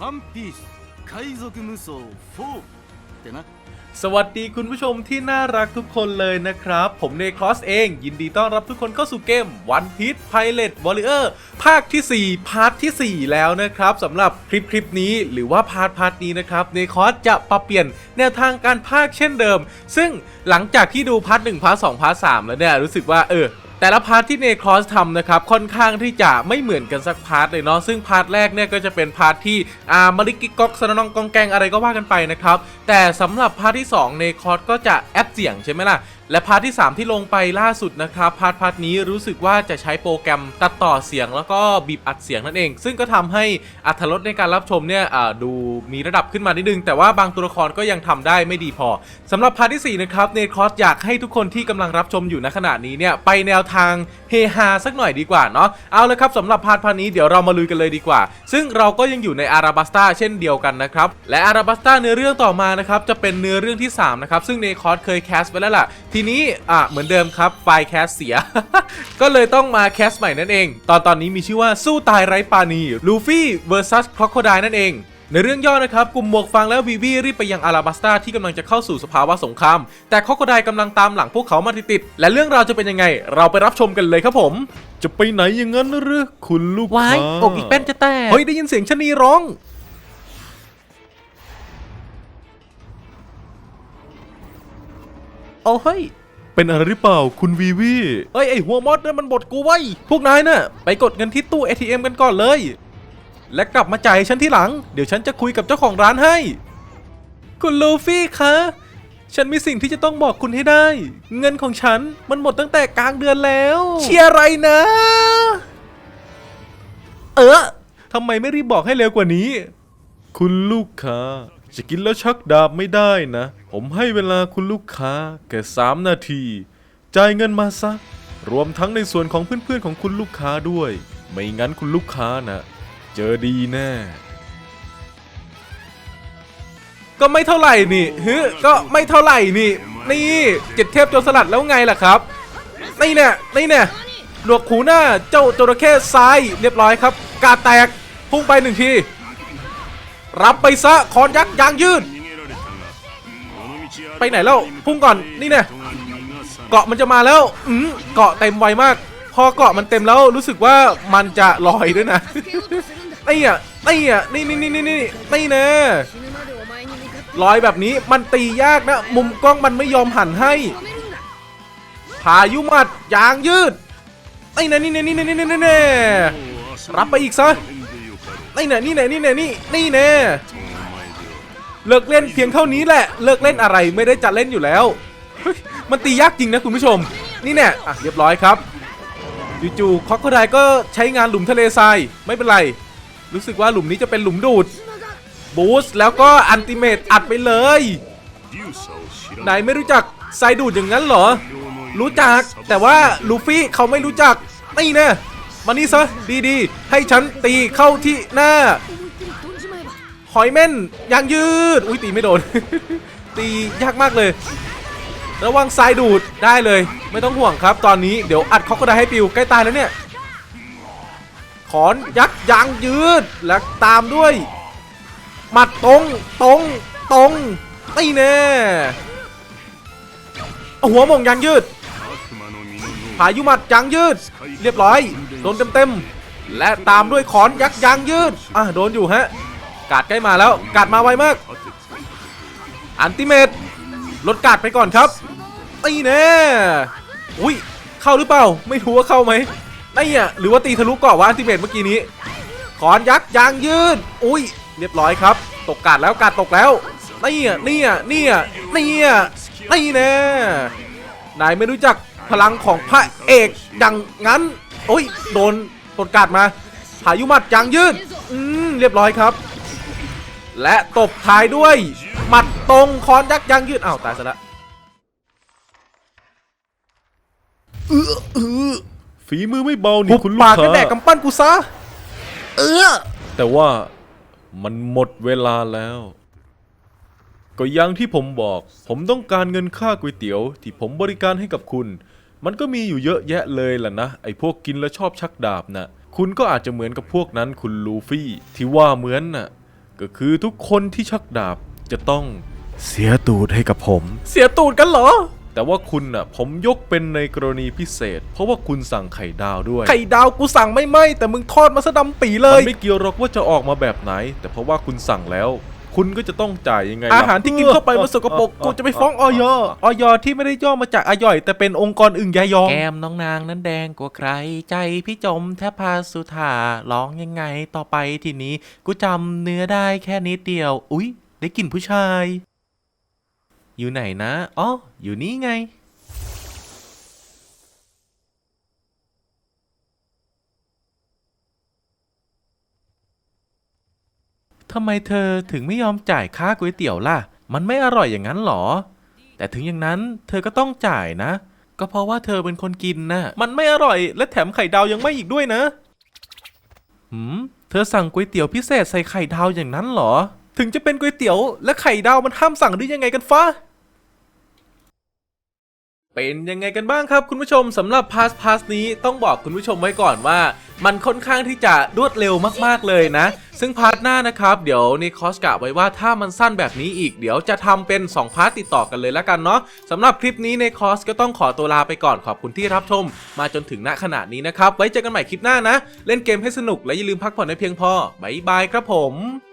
ワンピース海賊無双4ってな สวัสดีคุณผู้ชมที่น่ารักทุกคนเลยนะครับ ผมเนครอสเอง ยินดีต้อนรับทุกคนเข้าสู่เกม One Piece Pilot Warrior ภาคที่ 4 พาร์ทที่ 4 แล้วนะครับสำหรับคลิปคลิปนี้หรือว่าพาร์ทพาร์ทนี้นะครับเนครอสจะปรับเปลี่ยนแนวทางการพากย์เช่นเดิม ซึ่งหลังจากที่ดูพาร์ท1พาร์ท2พาร์ท3แล้วเนี่ยรู้สึกว่าเออ แต่ละพาร์ทที่เนครอสทำนะครับค่อนข้างที่จะไม่เหมือนกันสักพาร์ทเลยเนาะซึ่งพาร์ทแรกเนี่ยก็จะเป็นพาร์ทที่อ่ามาริกิกอกสนองกองแกงอะไรก็ว่ากันไปนะครับแต่สำหรับพาร์ทที่2เนครอสก็จะแอปเสียงใช่ไหมล่ะและพาร์ทที่ 3 ที่ลงไปล่าสุดนะครับพาร์ทพาร์ทนี้รู้สึกว่าจะใช้โปรแกรมตัดต่อเสียงแล้วก็บีบอัดเสียงนั่นเอง ซึ่งก็ทำให้อัตรสในการรับชมเนี่ยดูมีระดับขึ้นมานิดนึง แต่ว่าบางตัวละครก็ยังทำได้ไม่ดีพอสำหรับพาร์ทที่4นะครับเนครอสอยากให้ทุกคนที่กำลังรับชมอยู่ณขณะนี้เนี่ยไปแนวทางเฮฮาสักหน่อยดีกว่าเนาะเอาละครับสำหรับพาร์ทพาร์ทนี้เดี๋ยวเรามาลุยกันเลยดีกว่า ซึ่งเราก็ยังอยู่ในอาราบัสตาเช่นเดียวกันนะครับและอาราบัสตาเนื้อเรื่องต่อมานะครับจะเป็นเนื้อเรื่องที่3นะครับซึ่งเนคอสเคยแคสไว้แล้วล่ะ ทีนี้อะเหมือนเดิมครับไฟล์แคสเสีย ก็เลยต้องมาแคสใหม่นั่นเอง ตอนตอนนี้มีชื่อว่าสู้ตายไร้ปาณีลูฟี่ vs ค r o โคไดนั่นเอง ในเรื่องย่อนะครับ กลุ่มหมวกฟางและวีวีรีบไปยังอาราบัสตาที่กำลังจะเข้าสู่สภาวะสงคราม แต่ค r o โคไดกำลังตามหลังพวกเขามาติดๆและเรื่องราวจะเป็นยังไง เราไปรับชมกันเลยครับผม จะไปไหนอย่างนั้นหรือคุณลูกวายค้าอกอีกแป้นจะแตกเฮ้ยได้ยินเสียงชะนีร้องเอาเฮ้ยเป็นอะไรหรือเปล่าคุณวีวีเฮ้ยไอหัวมดนั่นมันบดกูไว้ยพวกนายน่ะไปกดเงินที่ตู้ ATM กันก่อนเลย และกลับมาจ่ายให้ฉันที่หลัง เดี๋ยวฉันจะคุยกับเจ้าของร้านให้ คุณลูฟี่คะ ฉันมีสิ่งที่จะต้องบอกคุณให้ได้ เงินของฉันมันหมดตั้งแต่กลางเดือนแล้ว เชียร์อะไรนะ เออทำไมไม่รีบบอกให้เร็วกว่านี้ คุณลูกค้า จะกินแล้วชักดาบไม่ได้นะ ผมให้เวลาคุณลูกค้าแค่สามนาที จ่ายเงินมาซะ รวมทั้งในส่วนของเพื่อนๆของคุณลูกค้าด้วย ไม่งั้นคุณลูกค้านะ เจอดีแน่ก็ไม่เท่าไหร่นี่ฮึก็ไม่เท่าไหร่นี่ นี่เจ็ดเทพโจรสลัดแล้วไงล่ะครับนี่เนี่ยนี่เนี่ยหนวกหูหน้าเจ้าจระเข้ซ้ายเรียบร้อยครับ กาแตกพุ่งไปหนึ่งที รับไปซะคอนยักษ์ยางยืด ไปไหนแล้วพุ่งก่อนนี่เนี่ยเกาะมันจะมาแล้วอืมเกาะเต็มไวมาก พอเกาะมันเต็มแล้วรู้สึกว่ามันจะลอยด้วยนะ นี่อะนี่อะนี่นี่นี่นี่นี่นี่แน่ลอยแบบนี้มันตียากนะ มุมกล้องมันไม่ยอมหันให้พายุหมัดยางยืดนี่แน่นี่แน่นี่แน่นี่แน่นี่แน่รับไปอีกซะนี่แน่นี่แน่นี่แน่นี่นี่แน่เลิกเล่นเพียงเท่านี้แหละ เลิกเล่นอะไรไม่ได้จะเล่นอยู่แล้วเฮ้ยมันตียากจริงนะคุณผู้ชม นี่แน่อะเรียบร้อยครับจู่ๆคอกโคไดก็ใช้งานหลุมทะเลทรายไม่เป็นไร รู้สึกว่าหลุมนี้จะเป็นหลุมดูดบูสต์แล้วก็อันติเมตอัดไปเลยไหนไม่รู้จักไซดูดอย่างนั้นเหรอ รู้จักแต่ว่าลูฟี่เขาไม่รู้จักนี่แนะมานี่ซะดีๆ ให้ฉันตีเข้าที่หน้า หอยเม่นยางยืด อุ้ยตีไม่โดน ตียากมากเลย ระวังทรายดูดได้เลย ไม่ต้องห่วงครับ ตอนนี้เดี๋ยวอัดคอกก็ได้ให้ปิวใกล้ตายแล้วเนี่ย ขอนยักษ์ยางยืดและตามด้วยหมัดตรงตรงตรงนี่แน่หัวหมงยางยืดพายุหมัดยางยืด เรียบร้อยโดนเต็มๆและตามด้วยขอนยักษ์ยางยืดอะโดนอยู่ฮะกาดใกล้มาแล้วกาดมาไวมาก อันติเมตลดกาดไปก่อนครับตีแน่อุ้ยเข้าหรือเปล่า ไม่รู้ว่าเข้าไหม นี่อะหรือว่าตีทะลุเกาะวะอันติเมตเมื่อกี้นี้ขอนยักษ์ยางยืดอุ้ย เรียบร้อยครับ ตกกาดแล้วกาดตกแล้วนี่อะนี่อะนี่อะนี่อะนี่แน่นายไม่รู้จักพลังของพระเอกดังงั้นโอ้ยโดนตดกาดมาพายุมัดยางยืดอืมเรียบร้อยครับ และตบท้ายด้วยหมัดตรงคอนยักษ์ยางยืดอ้าวตายซะละ ฝีมือไม่เบาหุนี่บคุณลูกปากค้ากันแดกกำปั้นกูซะ เออ แต่ว่ามันหมดเวลาแล้ว ก็อยังที่ผมบอก ผมต้องการเงินค่าก๋วยเตี๋ยว ที่ผมบริการให้กับคุณ มันก็มีอยู่เยอะแยะเลยล่ะนะ ไอ้พวกกินแล้วชอบชักดาบนะ่ะ คุณก็อาจจะเหมือนกับพวกนั้นคุณลูฟี่ที่ว่าเหมือนน่ะ ก็คือทุกคนที่ชักดาบจะต้องเสียตูดให้กับผม เสียตูดกันเหรอ แต่ว่าคุณน่ะผมยกเป็นในกรณีพิเศษ เพราะว่าคุณสั่งไข่ดาวด้วย ไข่ดาวกูสั่งไม่ไหมแต่มึงทอดมาซะดำปีเลมัย นไม่เกี่ยวหรอกว่าจะออกมาแบบไหน แต่เพราะว่าคุณสั่งแล้ว คุณก็จะต้องจ่ายยังไงล่ะอาหารที่กินเข้าไปมันสกปรกกูจะไปฟ้องออยออยที่ไม่ได้ย่อมาจากอย่อย แต่เป็นองค์กรอึ่งยายอง แก้มน้องนางนั้นแดงกว่าใคร ใจพี่จมแทบพาสุธาร้องยังไงต่อไปทีนี้ กูจำเนื้อได้แค่นิดเดียว อุ๊ย ได้กลิ่นผู้ชาย อยู่ไหนนะ อ๋อ อยู่นี่ไง ทำไมเธอถึงไม่ยอมจ่ายค่าก๋วยเตี๋ยวล่ะ มันไม่อร่อยอย่างนั้นหรอ แต่ถึงอย่างนั้นเธอก็ต้องจ่ายนะ ก็เพราะว่าเธอเป็นคนกินนะ มันไม่อร่อยและแถมไข่ดาวยังไม่อีกด้วยนะหืม เธอสั่งก๋วยเตี๋ยวพิเศษใส่ไข่ดาวอย่างนั้นเหรอ ถึงจะเป็นก๋วยเตี๋ยวและไข่ดาวมันห้ามสั่งได้ยังไงกันฟ้า เป็นยังไงกันบ้างครับคุณผู้ชมสำหรับพาสพาสนี้ต้องบอกคุณผู้ชมไว้ก่อนว่า มันค่อนข้างที่จะรวดเร็วมากๆเลยนะ ซึ่งพาร์ทหน้านะครับ เดี๋ยวในคอสกะไว้ว่าถ้ามันสั้นแบบนี้อีก เดี๋ยวจะทำเป็น 2 พาร์ทติดต่อกันเลยแล้วกันเนาะสำหรับคลิปนี้ในคอสก็ต้องขอตัวลาไปก่อนขอบคุณที่รับชม มาจนถึงณขณะนี้นะครับ ไว้เจอกันใหม่คลิปหน้านะ เล่นเกมให้สนุกและอย่าลืมพักผ่อนให้เพียงพอบายบายครับผม